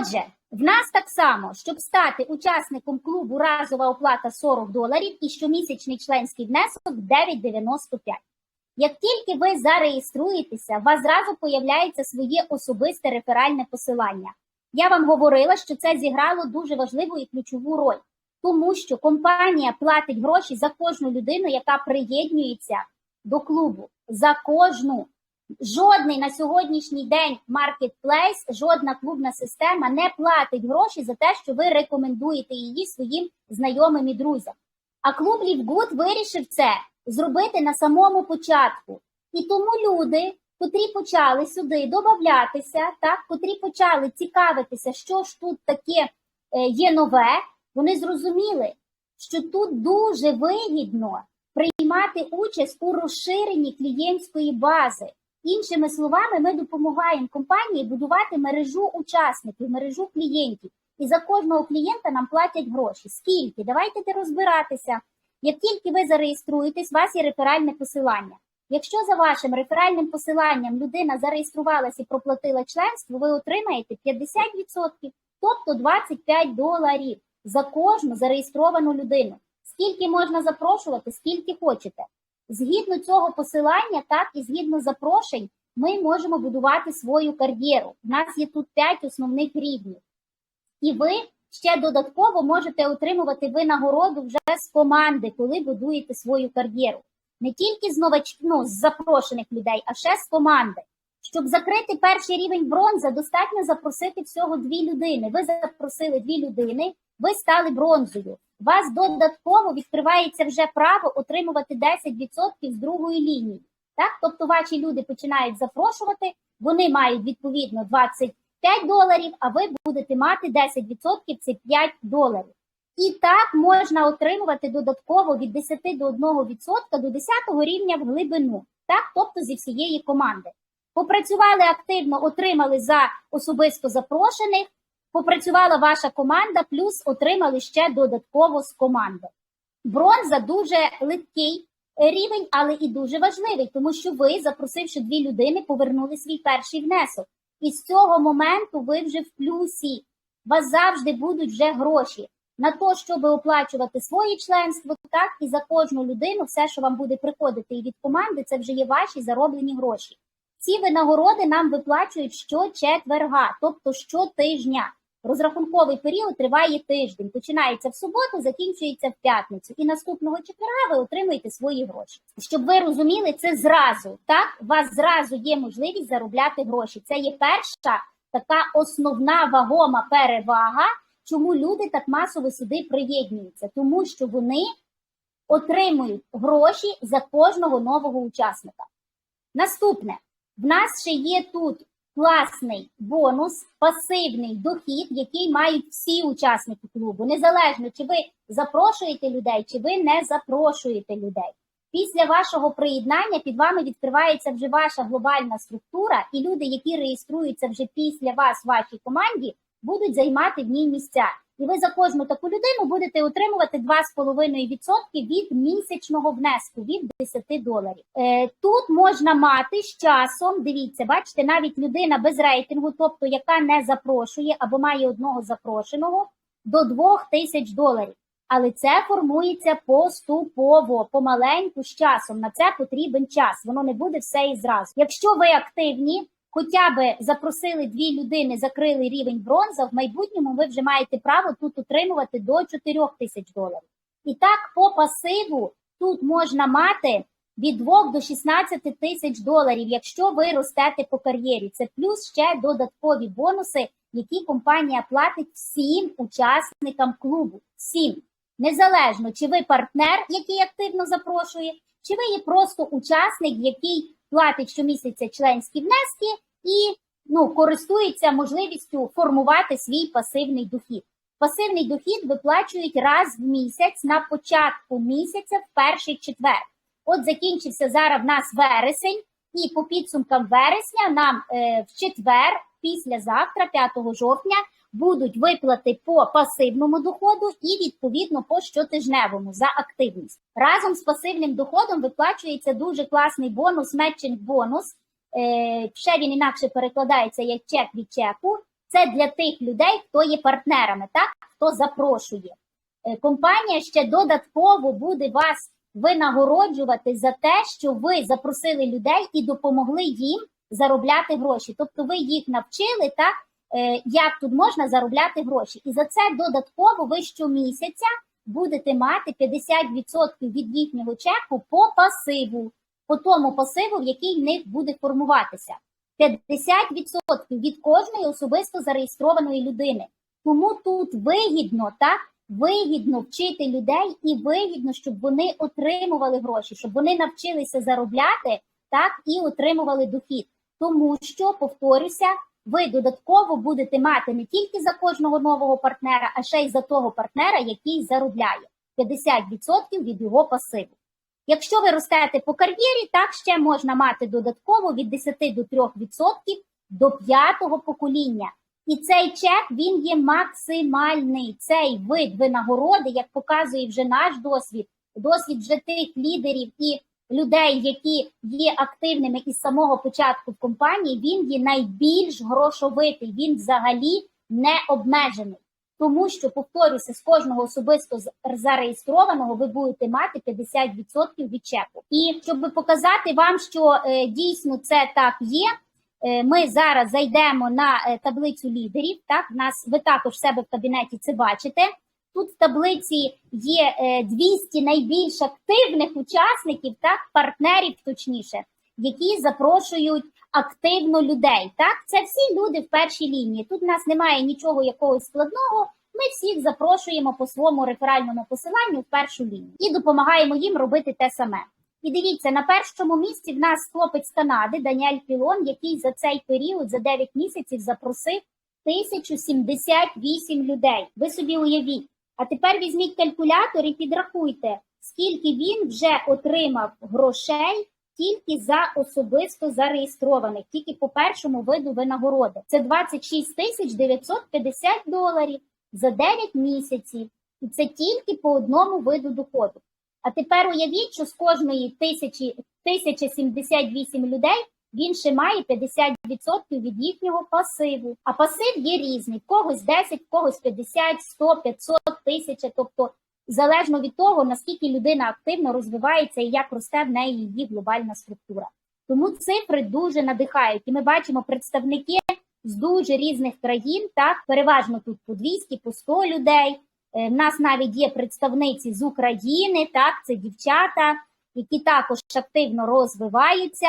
Отже, в нас так само, щоб стати учасником клубу разова оплата 40 доларів і щомісячний членський внесок 9,95. Як тільки ви зареєструєтеся, у вас зразу появляється своє особисте реферальне посилання. Я вам говорила, що це зіграло дуже важливу і ключову роль, тому що компанія платить гроші за кожну людину, яка приєднується до клубу. За кожну. Жодний на сьогоднішній день маркетплейс, жодна клубна система не платить гроші за те, що ви рекомендуєте її своїм знайомим і друзям. А клуб Лівгуд вирішив це зробити на самому початку. І тому люди, котрі почали сюди додатися, так, котрі почали цікавитися, що ж тут таке е, є нове, вони зрозуміли, що тут дуже вигідно приймати участь у розширенні клієнтської бази. Іншими словами, ми допомагаємо компанії будувати мережу учасників, мережу клієнтів. І за кожного клієнта нам платять гроші. Скільки? Давайте розбиратися. Як тільки ви зареєструєтесь, у вас є реферальне посилання. Якщо за вашим реферальним посиланням людина зареєструвалася і проплатила членство, ви отримаєте 50%, тобто 25 доларів за кожну зареєстровану людину. Скільки можна запрошувати, скільки хочете. Згідно цього посилання, так і згідно запрошень, ми можемо будувати свою кар'єру. У нас є тут 5 основних рівнів. І ви ще додатково можете отримувати винагороду вже з команди, коли будуєте свою кар'єру. Не тільки з новач... ну, з запрошених людей, а ще з команди. Щоб закрити перший рівень бронза, достатньо запросити всього дві людини. Ви запросили дві людини, ви стали бронзою. Вас додатково відкривається вже право отримувати 10% з другої лінії. Так? Тобто ваші люди починають запрошувати, вони мають відповідно 25 доларів, а ви будете мати 10% це 5 доларів. І так можна отримувати додатково від 10 до 1% до 10 рівня в глибину, так? тобто зі всієї команди. Попрацювали активно, отримали за особисто запрошених, попрацювала ваша команда, плюс отримали ще додатково з команди. Бронза дуже легкий рівень, але і дуже важливий, тому що ви, запросивши дві людини, повернули свій перший внесок. І з цього моменту ви вже в плюсі. У вас завжди будуть вже гроші на те, щоб оплачувати своє членство, так і за кожну людину, все, що вам буде приходити і від команди, це вже є ваші зароблені гроші. Ці винагороди нам виплачують щочетверга, тобто щотижня. Розрахунковий період триває тиждень, починається в суботу, закінчується в п'ятницю. І наступного четверга ви отримуєте свої гроші. Щоб ви розуміли, це зразу. Так, у вас зразу є можливість заробляти гроші. Це є перша така основна вагома перевага, чому люди так масово сюди приєднуються, тому що вони отримують гроші за кожного нового учасника. Наступне в нас ще є тут класний бонус, пасивний дохід, який мають всі учасники клубу, незалежно чи ви запрошуєте людей, чи ви не запрошуєте людей. Після вашого приєднання під вами відкривається вже ваша глобальна структура, і люди, які реєструються вже після вас в вашій команді, будуть займати в ній місця. І ви за кожну таку людину будете отримувати 2,5% від місячного внеску від 10 доларів. Е, Тут можна мати з часом, дивіться, бачите, навіть людина без рейтингу, тобто яка не запрошує або має одного запрошеного, до 2 тисяч доларів. Але це формується поступово, помаленьку з часом. На це потрібен час. Воно не буде все і зразу. Якщо ви активні хоча б запросили дві людини, закрили рівень бронза, в майбутньому ви вже маєте право тут отримувати до 4 тисяч доларів. І так, по пасиву тут можна мати від 2 до 16 тисяч доларів, якщо ви ростете по кар'єрі. Це плюс ще додаткові бонуси, які компанія платить всім учасникам клубу. Всім. Незалежно, чи ви партнер, який активно запрошує, чи ви є просто учасник, який платить щомісяця членські внески і ну, користується можливістю формувати свій пасивний дохід. Пасивний дохід виплачують раз в місяць на початку місяця в перший четвер. От закінчився зараз в нас вересень, і по підсумкам вересня нам е, в четвер, післязавтра, 5 жовтня, будуть виплати по пасивному доходу і відповідно по щотижневому за активність. Разом з пасивним доходом виплачується дуже класний бонус, метчинг бонус. Е, ще він інакше перекладається як чек від чеку. Це для тих людей, хто є партнерами, так хто запрошує. Е, Компанія ще додатково буде вас винагороджувати за те, що ви запросили людей і допомогли їм заробляти гроші. Тобто ви їх навчили, так е, як тут можна заробляти гроші. І за це додатково ви щомісяця будете мати 50% від їхнього чеку по пасиву, по тому пасиву, в який в них буде формуватися. 50% від кожної особисто зареєстрованої людини. Тому тут вигідно, так, вигідно вчити людей і вигідно, щоб вони отримували гроші, щоб вони навчилися заробляти так і отримували дохід. Тому що, повторюся, ви додатково будете мати не тільки за кожного нового партнера, а ще й за того партнера, який заробляє 50% від його пасиву. Якщо ви ростете по кар'єрі, так ще можна мати додатково від 10 до 3% до п'ятого покоління. І цей чек він є максимальний. Цей вид винагороди, як показує вже наш досвід, досвід вже тих лідерів і людей, які є активними із самого початку в компанії, він є найбільш грошовитий. Він взагалі не обмежений. Тому що, повторюся, з кожного особисто зареєстрованого ви будете мати 50% від чеку. І щоб показати вам, що е, дійсно це так є, е, ми зараз зайдемо на е, таблицю лідерів. Так, в нас ви також себе в кабінеті це бачите. Тут в таблиці є е, 200 найбільш активних учасників, так, партнерів, точніше, які запрошують активно людей. Так, це всі люди в першій лінії. Тут в нас немає нічого якогось складного. Ми всіх запрошуємо по своєму реферальному посиланню в першу лінію і допомагаємо їм робити те саме. І дивіться, на першому місці в нас хлопець Канади Даніель Пілон, який за цей період, за 9 місяців, запросив 1078 людей. Ви собі уявіть. А тепер візьміть калькулятор і підрахуйте, скільки він вже отримав грошей тільки за особисто зареєстрованих, тільки по першому виду винагороди. Це 26 тисяч 950 доларів за 9 місяців. І це тільки по одному виду доходу. А тепер уявіть, що з кожної тисячі 1078 людей він ще має 50% від їхнього пасиву. А пасив є різний: в когось 10, в когось 50, 100, 500, 1000. Тобто, залежно від того, наскільки людина активно розвивається і як росте в неї її глобальна структура. Тому цифри дуже надихають, і ми бачимо представники з дуже різних країн. Так, переважно тут по 200, по 100 людей. Е, В нас навіть є представниці з України, так, це дівчата, які також активно розвиваються.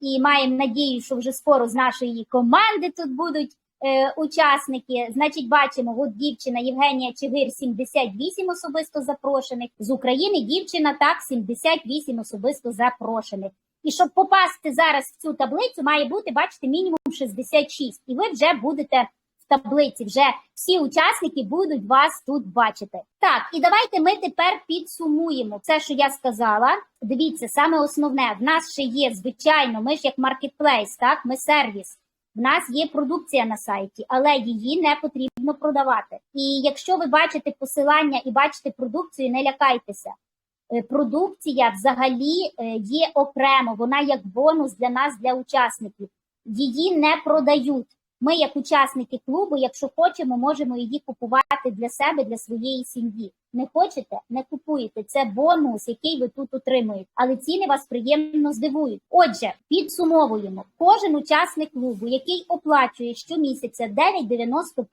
І маємо надію, що вже скоро з нашої команди тут будуть е, учасники. Значить, бачимо, от дівчина Євгенія Чигир 78 особисто запрошених. З України дівчина так 78 особисто запрошених. І щоб попасти зараз в цю таблицю, має бути, бачите, мінімум 66. І ви вже будете в таблиці. Вже всі учасники будуть вас тут бачити. Так, і давайте ми тепер підсумуємо це, що я сказала. Дивіться, саме основне, в нас ще є, звичайно, ми ж як маркетплейс, так, ми сервіс. В нас є продукція на сайті, але її не потрібно продавати. І якщо ви бачите посилання і бачите продукцію, не лякайтеся. Е, Продукція взагалі е, є окремо, вона як бонус для нас, для учасників. Її не продають. Ми, як учасники клубу, якщо хочемо, можемо її купувати для себе, для своєї сім'ї. Не хочете, не купуєте. Це бонус, який ви тут отримуєте. Але ціни вас приємно здивують. Отже, підсумовуємо: кожен учасник клубу, який оплачує щомісяця 9,95,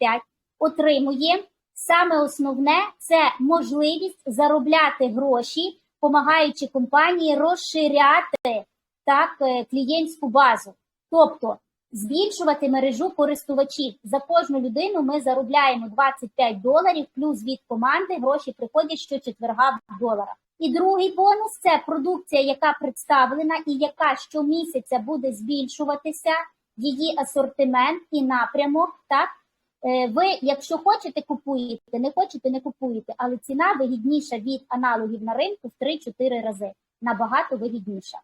отримує саме основне це можливість заробляти гроші, допомагаючи компанії розширяти так е, клієнтську базу. Тобто збільшувати мережу користувачів. За кожну людину ми заробляємо 25 доларів, плюс від команди гроші приходять щочетверга в доларах. І другий бонус це продукція, яка представлена і яка щомісяця буде збільшуватися, її асортимент і напрямок. Так Е, ви, якщо хочете, купуєте, не хочете, не купуєте, але ціна вигідніша від аналогів на ринку в 3-4 рази. Набагато вигідніша.